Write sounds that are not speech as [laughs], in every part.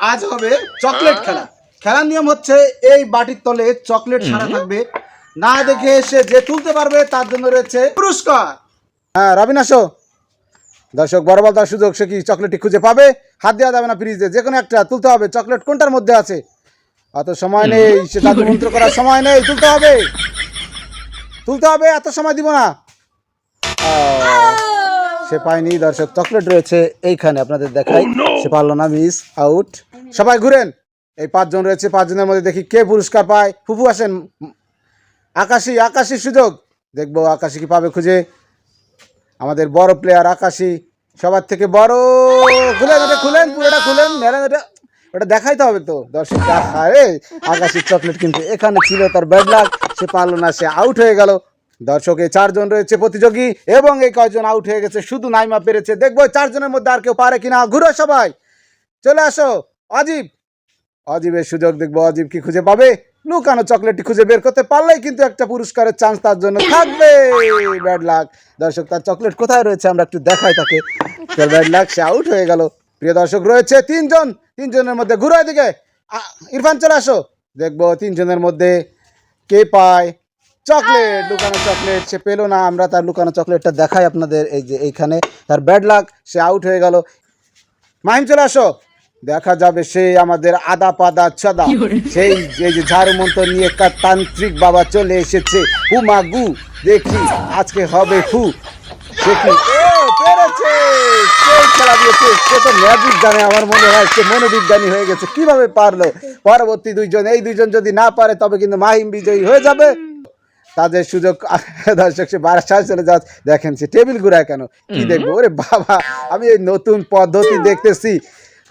আজ হবে চকলেট খেলা। খেলার নিয়ম হচ্ছে এই বাটির তলে চকলেট সারা থাকবে। না দেখে এসে যে তুলতে পারবে তার জন্য রয়েছে পুরস্কার। হ্যাঁ রবিন আসো। দর্শক বরাবর তার সুযোগ সে কি চকলেটটি খুঁজে পাবে? হাত দেওয়া যাবে না ফ্রিজে যে কোনো একটা তুলতে হবে। চকলেট কোনটার মধ্যে আছে? অত সময় নেই সে জাদু মন্ত্র করার সময় নেই তুলতে হবে। তুলতে হবে এত সময় দিব না। আহ, সে পায়নি দর্শক চকলেট রয়েছে এইখানে আপনাদের দেখাই। সে পারল না মিস আউট। সবাই ঘুরেন। এই পাঁচজন রয়েছে পাঁচজনের মধ্যে দেখি কে পুরস্কার পায়। ফুফু আসেন। আকাশি আকাশি সুযোগ। দেখব আকাশি কি পাবে খুঁজে। আমাদের বড় প্লেয়ার আকাশি সবার থেকে বড়। খুলেন এটা খুলেন পুরোটা খুলেন। মেরেন এটা ওটা দেখাইতে হবে তো। দর্শক আরে আকাশির চকলেট কিন্তু এখানে ছিল তার ব্যাড লাক সে পারল না সে আউট হয়ে গেল। দর্শক চারজন রয়েছে প্রতিযোগী এবং এই কয়জন আউট হয়ে গেছে, শুধু নাইমা পেরেছে। দেখব চারজনের মধ্যে আর কেউ পারে কিনা। ঘুরো সবাই। চলে আসো। অজীব। অজীবের সুযোগ দেখব। অজীব কি খুঁজে পাবে? লুকানো চকলেটটি খুঁজে বের করতে পারলেই কিন্তু একটা পুরস্কারের চান্স তার জন্য থাকবে। ব্যাড লাক দর্শক, তার চকলেট কোথায় রয়েছে? আমরা একটু দেখাই তাকে। ব্যাড লাক সে আউট হয়ে গেল। প্রিয় দর্শক, রয়েছে তিনজন। তিনজনের মধ্যে ঘুরো এদিকে। ইরফান, চলে আসো। দেখব তিনজনের মধ্যে কে পায়? চকলেট লুকানো চকলেট সে পেল না আমরা তার লুকানো চকলেটটা দেখাই আপনাদের এই যে এইখানে। তার ব্যাড লাক সে আউট হয়ে গেল। মাহিম চলে আসো। দেখা যাবে সেই আমাদের আদা পাদা চাদা সেই যে যে ঝাড়ু মন্ত্র নিয়ে কার তান্ত্রিক বাবা চলে এসেছে। হু মা গু দেখি আজকে হবে সে কি? ও পেরেছে! সে খেলা দিয়েছে। সে তো ম্যাজিক জানে আমার মনে হয়। সে মনোবিজ্ঞানী হয়ে গেছে। কীভাবে পারল? পরবর্তী দুইজন এই দুইজন যদি না পারে তবে কিন্তু মাহিম বিজয়ী হয়ে যাবে। তাদের সুযোগ [laughs] দর্শক সে বারাসায় চলে যাচ্ছে। দেখেন সে টেবিল ঘুরায় কেন? কি দেখব? ওরে বাবা আমি এই নতুন পদ্ধতি দেখতেছি।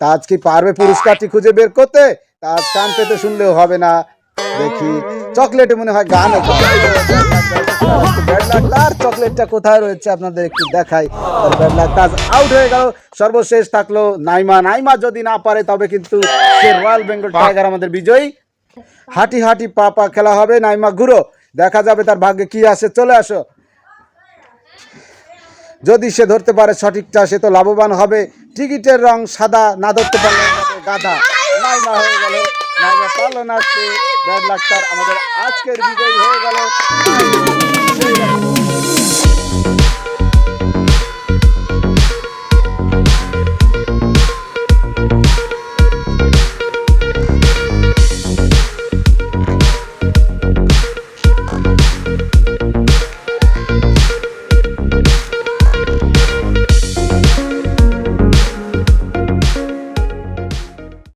তা আজ কি পারবে পুরস্কারটি খুঁজে বের করতে। তার কান পেতে শুনলেও হবে না। দেখি চকলেটে মনে হয় গান তার চকলেটটা কোথায় রয়েছে আপনাদের একটু দেখাই। তাজ আউট হয়ে গেল। সর্বশেষ থাকল নাইমা। নাইমা যদি না পারে তবে কিন্তু রয়্যাল বেঙ্গল টাইগার আমাদের বিজয়ী। হাঁটি হাঁটি পা পা খেলা হবে। নাইমা ঘুরো। দেখা যাবে তার ভাগ্যে কি আসে চলে আসো। যদি সে ধরতে পারে সঠিকটা, সে তো লাভবান হবে। টিকিটের রং সাদা, না ধরতে পারলে গাধা। নাইমা হয়ে না আমাদের আজকের বিজয়ী হয়ে গেল।